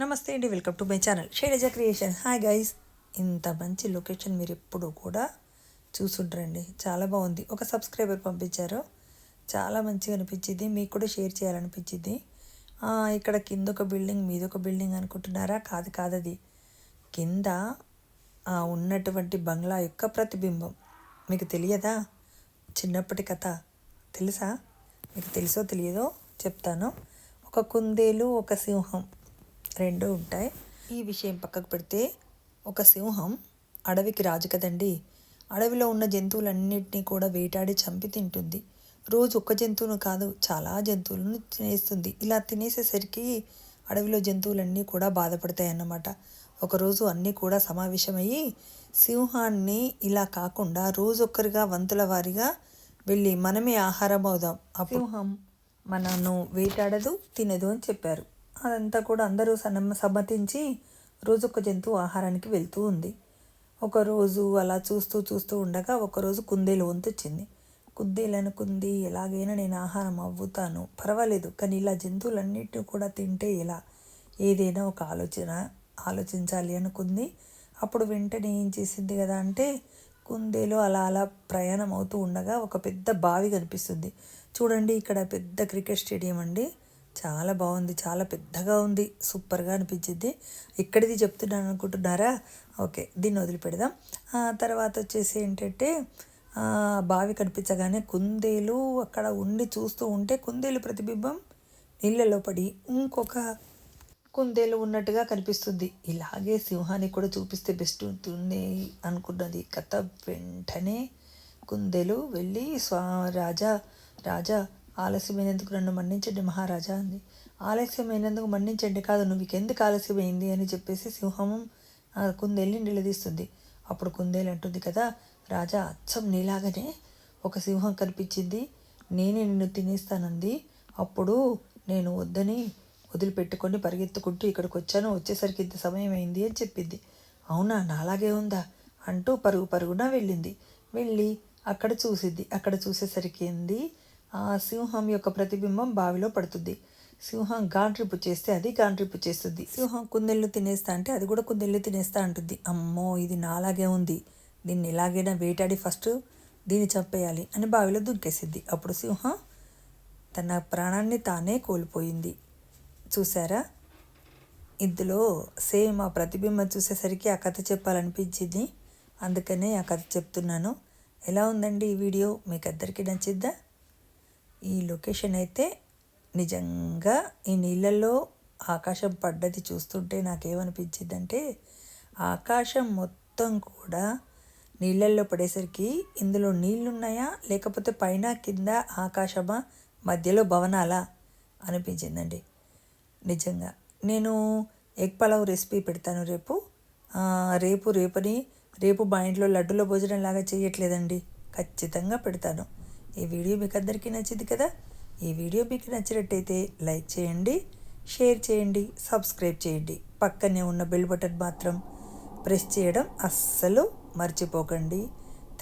నమస్తే అండి welcome to my channel షేడేజా క్రియేషన్ హాయ్ గైస్. ఇంత మంచి లొకేషన్ మీరు ఎప్పుడు కూడా చూసుంటారండి. చాలా బాగుంది. ఒక సబ్స్క్రైబర్ పంపించారు. చాలా మంచిగా అనిపించింది. మీకు కూడా షేర్ చేయాలనిపించింది. ఇక్కడ కింద ఒక బిల్డింగ్ మీద ఒక బిల్డింగ్ అనుకుంటున్నారా? కాదు కాదు అది కింద ఉన్నటువంటి బంగ్లా యొక్క ప్రతిబింబం. మీకు తెలియదా? చిన్నప్పటి కథ. తెలుసా? మీకు తెలుసో తెలియదో చెప్తాను. ఒక కుందేలు ఒక సింహం. రెండు ఉంటాయి. ఈ విషయం పక్కకు పెడితే ఒక సింహం అడవికి రాజు కదండి. అడవిలో ఉన్న జంతువులన్నింటినీ కూడా వేటాడి చంపి తింటుంది. రోజు ఒక్క జంతువును కాదు చాలా జంతువులను తినేస్తుంది. ఇలా తినేసేసరికి అడవిలో జంతువులన్నీ కూడా బాధపడతాయి అన్నమాట ఒకరోజు అన్నీ కూడా సమావేశమయ్యి సింహాన్ని ఇలా కాకుండా రోజొక్కరిగా వంతుల వారిగా వెళ్ళి మనమే ఆహారం అవుదాం. సింహం మనను వేటాడదు తినదు అని చెప్పారు. అదంతా కూడా అందరూ సన్న సమ్మతించి రోజొక్క జంతువు ఆహారానికి వెళ్తూ ఉంది. ఒకరోజు అలా చూస్తూ చూస్తూ ఉండగా ఒకరోజు కుందేలు వంతొచ్చింది కుందేలు అనుకుంది ఎలాగైనా నేను ఆహారం అవ్వుతాను. పర్వాలేదు కానీ ఇలా జంతువులన్నిటిని కూడా తింటే ఎలా? ఏదైనా ఒక ఆలోచన ఆలోచించాలి అనుకుంది. అప్పుడు వెంటనే ఏం చేసింది కదా అంటే కుందేలు అలా అలా ప్రయాణం అవుతూ ఉండగా ఒక పెద్ద బావి కనిపిస్తుంది. చూడండి ఇక్కడ పెద్ద క్రికెట్ స్టేడియం అండి. చాలా బాగుంది చాలా పెద్దగా ఉంది సూపర్గా అనిపించింది. ఇక్కడిది చెప్తున్నాను అనుకుంటున్నారా? ఓకే దీన్ని వదిలిపెడదాం. ఆ తర్వాత వచ్చేసి ఏంటంటే బావి కనిపించగానే కుందేలు అక్కడ ఉండి చూస్తూ ఉంటే కుందేలు ప్రతిబింబం నీళ్ళలో పడి ఇంకొక కుందేలు ఉన్నట్టుగా కనిపిస్తుంది. ఇలాగే సింహానికి కూడా చూపిస్తే బెస్ట్ ఉంటుంది అనుకున్నది. కథ వెంటనే కుందేలు వెళ్ళి స్వా రాజా రాజా ఆలస్యమైనందుకు నన్ను మన్నించండి మహారాజా అంది. ఆలస్యమైనందుకు మన్నించండి కాదు నువ్వు ఎందుకు ఆలస్యమైంది అని చెప్పేసి సింహం కుందేలిని నిలదీస్తుంది. అప్పుడు కుందేలు అంటుంది కదా రాజా అచ్చం నీలాగానే ఒక సింహం కనిపించింది. నేనే నిన్ను తినేస్తానంది. అప్పుడు నేను వద్దని వదిలిపెట్టుకొని పరిగెత్తుకుంటూ ఇక్కడికి వచ్చాను వచ్చేసరికి ఇంత సమయం అయింది అని చెప్పింది. అవునా నాలాగే ఉందా అంటూ పరుగు పరుగున వెళ్ళింది. వెళ్ళి అక్కడ చూసిద్ది అక్కడ చూసేసరికి ఏంది? ఆ సింహం యొక్క ప్రతిబింబం బావిలో పడుతుంది. సింహం గాండ్రిపు చేస్తే అది గాండ్రిపు చేస్తుంది. సింహం కుందెళ్ళు తినేస్తా అంటే అది కూడా కుందెళ్ళు తినేస్తా అంటుంది. అమ్మో ఇది నాలాగే ఉంది. దీన్ని ఎలాగైనా వేటాడి ఫస్ట్ దీన్ని చంపేయాలి అని బావిలో దుంకేసింది. అప్పుడు సింహం తన ప్రాణాన్ని తానే కోల్పోయింది. చూసారా ఇందులో సేమ్ ఆ ప్రతిబింబం చూసేసరికి ఆ కథ చెప్పాలనిపించింది. అందుకనే ఆ కథ చెప్తున్నాను. ఎలా ఉందండి ఈ వీడియో? మీకు అందరికీ నచ్చిద్దా ఈ లొకేషన్ అయితే నిజంగా ఈ నీళ్ళల్లో ఆకాశం పడ్డది చూస్తుంటే నాకేమనిపించిందంటే ఆకాశం మొత్తం కూడా నీళ్ళల్లో పడేసరికి ఇందులో నీళ్ళున్నాయా? లేకపోతే పైన కింద ఆకాశమా? మధ్యలో భవనాలా? అనిపించిందండి. నిజంగా. నేను ఎగ్ పలావ్ రెసిపీ పెడతాను రేపు. రేపు రేపని రేపు మా ఇంట్లో లడ్డుల భోజనం లాగా చేయట్లేదండి. ఖచ్చితంగా పెడతాను. ఈ వీడియో మీకు అందరికీ నచ్చింది కదా? ఈ వీడియో మీకు నచ్చినట్టయితే లైక్ చేయండి షేర్ చేయండి సబ్స్క్రైబ్ చేయండి. పక్కనే ఉన్న బెల్ బటన్ మాత్రం ప్రెస్ చేయడం అస్సలు మర్చిపోకండి.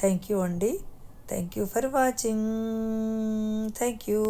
థ్యాంక్ యూ అండి. Thank you for watching. Thank you.